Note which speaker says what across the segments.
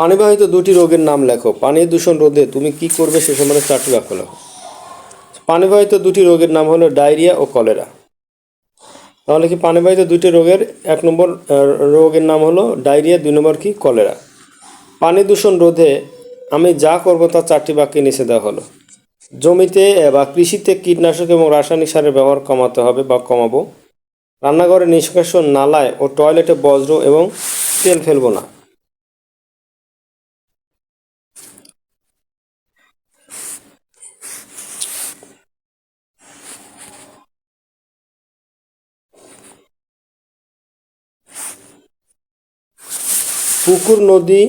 Speaker 1: পানিবাহিত দুটি রোগের নাম লেখো। পানি দূষণ রোধে তুমি কি করবে সে সম্বন্ধে চারটি বাক্য লেখো। পানিবাহিত দুটি রোগের নাম হলো ডায়রিয়া ও কলেরা। তাহলে কি পানিবাহিত দুটি রোগের এক নম্বর রোগের নাম হলো ডায়রিয়া, দুই নম্বর কি? কলেরা। পানি দূষণ রোধে আমি যা করব তার চারটি বাক্যে নিচে দেওয়া হলো। জমিতে বা কৃষিতে কীটনাশক এবং রাসায়নিক সারের ব্যবহার কমাতে হবে বা কমাবো। রান্নাঘরে নিষ্কাশন, নালায় ও টয়লেটে বজ্র এবং তেল ফেলব না। পুকুর, নদী,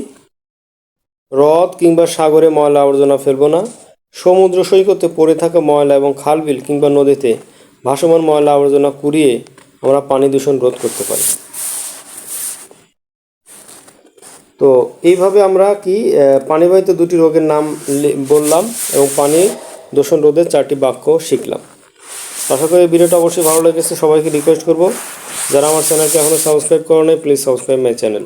Speaker 1: হ্রদ কিংবা সাগরে ময়লা আবর্জনা ফেলব না। সমুদ্র সৈকতে পড়ে থাকা ময়লা এবং খালবিল কিংবা নদীতে ভাসমান ময়লা আবর্জনা কুড়িয়ে আমরা পানি দূষণ রোধ করতে পারি। তো এইভাবে আমরা কি পানিবাহিত দুটি রোগের নাম বললাম এবং পানি দূষণ রোধের চারটি বাক্য শিখলাম। আশা করি ভিডিওটা অবশ্যই ভালো লেগেছে। সবাইকে রিকোয়েস্ট করব, যারা আমার চ্যানেলকে এখনও সাবস্ক্রাইব করো নাই প্লিজ সাবস্ক্রাইব মাই চ্যানেল